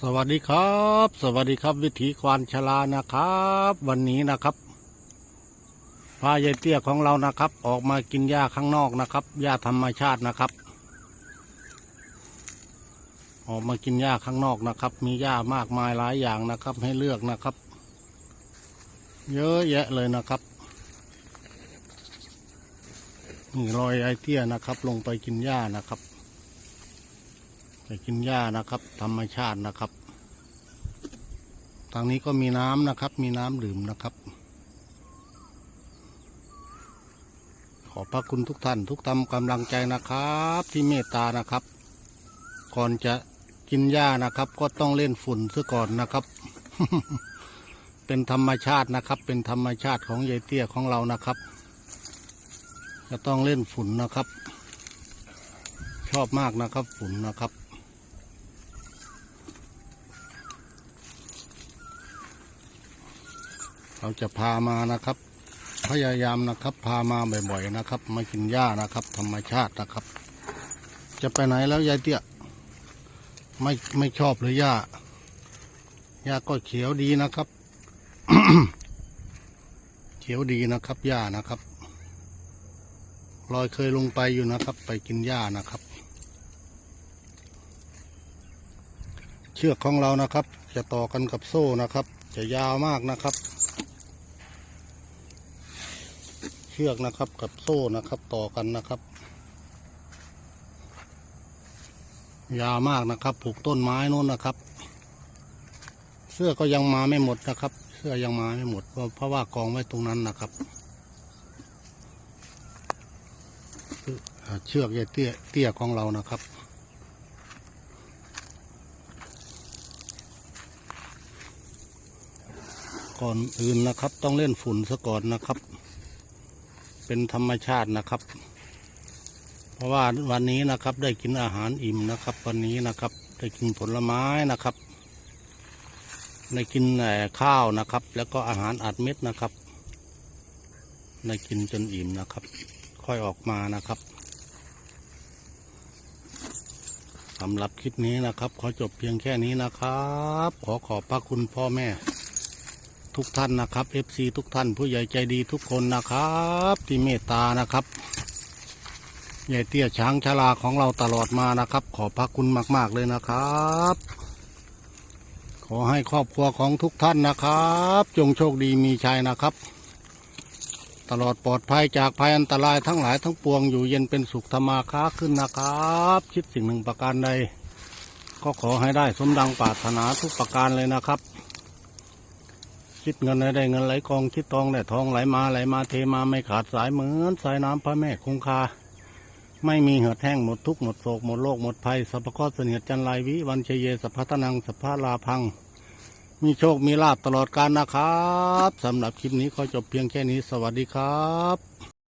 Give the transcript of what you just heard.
สวัสดีครับ สวัสดีครับวิถีควานชลานะครับ วันนี้นะครับพายายเตี้ยของเรานะครับ ออกมากินหญ้าข้างนอกนะครับหญ้าธรรมชาตินะครับ ออกมากินหญ้าข้างนอกนะครับ มีหญ้ามากมายหลายอย่างนะครับ ให้เลือกนะครับ เยอะแยะเลยนะครับนี่รอยไอเตี้ยนะครับ ลงไปกินหญ้านะครับ ไปกินหญ้านะครับ ธรรมชาตินะครับ ทางนี้ก็มีน้ำนะครับ มีน้ำดื่มนะครับ ขอพระคุณทุกท่าน ทุกทำกำลังใจนะครับ ที่เมตตานะครับ ก่อนจะกินหญ้านะครับ ก็ต้องเล่นฝุ่นซะก่อนนะครับ เป็นธรรมชาตินะครับ เป็นธรรมชาติของยายเตี้ยของเรานะครับ จะต้องเล่นฝุ่นนะครับ ชอบมากนะครับฝุ่นนะครับ เราจะพามานะครับ พยายามนะครับ พามาบ่อยๆนะครับ มากินหญ้านะครับ ธรรมชาตินะครับ จะไปไหนแล้วยายเตี้ยไม่ไม่ชอบเลยหญ้าหญ้าก็เขียวดีนะครับ เขียวดีนะครับหญ้านะครับลอยเคยลงไปอยู่นะครับ ไปกินหญ้านะครับ เชือกของเรานะครับ จะต่อกันกับโซ่นะครับ จะยาวมากนะครับ เชือกนะครับกับโซ่นะครับต่อกันนะครับ ยาวมากนะครับผูกต้นไม้นู้นนะครับ เสื้อก็ยังมาไม่หมดนะครับ เสื้อยังมาไม่หมดเพราะว่ากองไว้ตรงนั้นนะครับเชือกใยเตี้ยเตี้ยของเรานะครับ ก่อนอื่นนะครับ ต้องเล่นฝุ่นซะก่อนนะครับ เป็นธรรมชาตินะครับ เพราะว่าวันนี้นะครับได้กินอาหารอิ่มนะครับ วันนี้นะครับ ได้กินผลไม้นะครับได้กินเอ่ข้าวนะครับ แล้วก็อาหารอัดเม็ดนะครับได้กินจนอิ่มนะครับ ค่อยออกมานะครับสำหรับคลิปนี้นะครับ ขอจบเพียงแค่นี้นะครับ ขอขอบพระคุณพ่อแม่ ทุกท่านนะครับ FC ทุกท่านผู้ใหญ่ใจดีทุกคนนะครับ ที่เมตตานะครับใหญ่เตี้ยช้างชาลาของเราตลอดมานะครับ ขอพระคุณมาก ๆ เลยนะครับ ขอให้ครอบครัวของทุกท่านนะครับ จงโชคดีมีชัยนะครับ ตลอดปลอดภัยจากภัยอันตรายทั้งหลายทั้งปวงอยู่เย็นเป็นสุขธรรมาค้าขึ้นนะครับคิดสิ่งหนึ่งประการใด ก็ขอให้ได้สมดังปรารถนาทุกประการเลยนะครับ คิดเงินได้เงินไหลกองคิดทองได้ทองไหลมาไหลมาเทมาไม่ขาดสายเหมือนสายน้ำพระแม่คงคา ไม่มีเหือดแห้งหมดทุกหมดโศกหมดโรคหมดภัยสัพพะเคราะห์เสนียดจันไรวิวันเชเยสัพพะทนังสัพพะลาพัง มีโชคมีลาบตลอดกาลนะครับสำหรับคลิปนี้ขอจบเพียงแค่นี้สวัสดีครับ